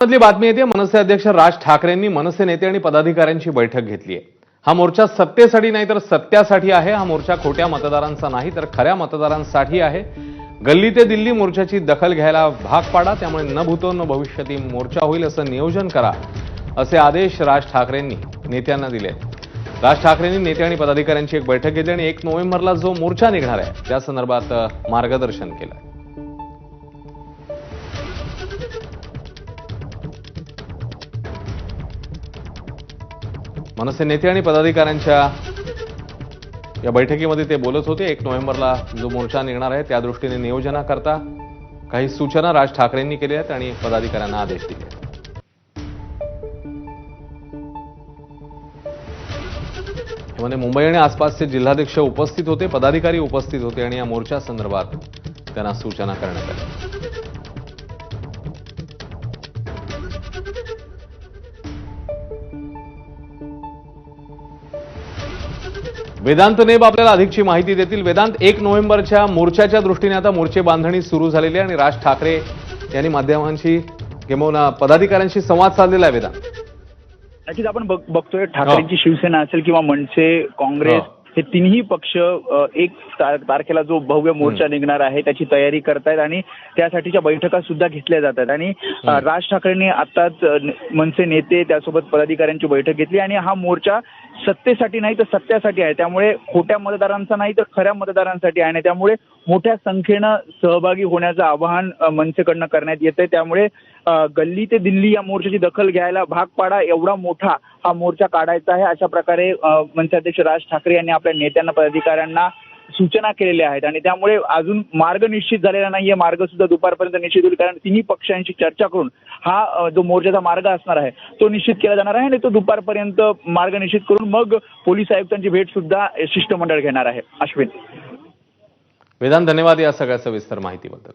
मधली बातमी येते. मनसे अध्यक्ष राज ठाकरेंनी मनसे नेते आणि पदाधिकाऱ्यांची बैठक घेतली आहे. हा मोर्चा सत्तेसाठी नाही तर सत्यासाठी आहे. हा मोर्चा खोट्या मतदारांचा नाही तर खऱ्या मतदारांसाठी आहे. गल्ली ते दिल्ली मोर्चाची दखल घ्यायला भाग पाडा. त्यामुळे न भूतो न भविष्यती मोर्चा होईल असं नियोजन करा असे आदेश राज ठाकरेंनी नेत्यांना दिले. राज ठाकरेंनी नेते आणि पदाधिकाऱ्यांची एक बैठक घेतली आणि एक नोव्हेंबरला जो मोर्चा निघणार आहे त्या संदर्भात मार्गदर्शन केलं. मनसे नेते आणि पदाधिकाऱ्यांच्या या बैठकीमध्ये ते बोलत होते एक नोव्हेंबरला जो मोर्चा निघणार आहे त्या दृष्टीने नियोजनाकरता काही सूचना राज ठाकरेंनी केल्या आहेत आणि पदाधिकाऱ्यांना आदेश दिले आहेत. मुंबई आणि आसपासचे जिल्हाध्यक्ष उपस्थित होते पदाधिकारी उपस्थित होते आणि या मोर्चा संदर्भात त्यांना सूचना करण्यात आल्या वेदांत नेब आपल्याला अधिकची माहिती देतील. वेदांत एक नोव्हेंबरच्या मोर्चाच्या दृष्टीने आता मोर्चे बांधणी सुरू झालेली आहे आणि राज ठाकरे यांनी माध्यमांशी किंवा पदाधिकाऱ्यांशी संवाद साधलेला आहे वेदांत. नक्कीच आपण बघ- बघतोय ठाकरेंची शिवसेना असेल किंवा मनसे काँग्रेस हो. तिन्ही पक्ष एक तार- तारखेला जो भव्य मोर्चा निघणार आहे त्याची तयारी करतायत आणि त्यासाठीच्या बैठका सुद्धा घेतल्या जात आहेत आणि राज ठाकरेंनी आताच मनसे नेते त्यासोबत पदाधिकाऱ्यांची बैठक घेतली आणि हा मोर्चा सत्तेसाठी नाही तर सत्यासाठी आहे. त्यामुळे खोट्या मतदारांचा नाही तर खऱ्या मतदारांसाठी आहे. आणि त्यामुळे मोठ्या संख्येनं सहभागी होण्याचं आवाहन मनसेकडनं करण्यात येतंय. त्यामुळे अ, गल्ली ते दिल्ली या मोर्चाची दखल घ्यायला भाग पाडा एवढा मोठा हा मोर्चा काढायचा आहे. अशा प्रकारे अ, मनसे अध्यक्ष राज ठाकरे यांनी आपल्या नेत्यांना पदाधिकाऱ्यांना सूचना केलेल्या आहेत. आणि त्यामुळे अजून मार्ग निश्चित झालेला नाहीये. मार्ग सुद्धा दुपारपर्यंत निश्चित होईल. कारण तिन्ही पक्षांशी चर्चा करून हा जो मोर्चाचा मार्ग असणार आहे तो निश्चित केला जाणार आहे आणि तो दुपारपर्यंत मार्ग निश्चित करून मग पोलीस आयुक्तांची भेट सुद्धा शिष्टमंडळ घेणार आहे. अश्विन. वेदांत धन्यवाद या सगळ्या सविस्तर माहितीबद्दल.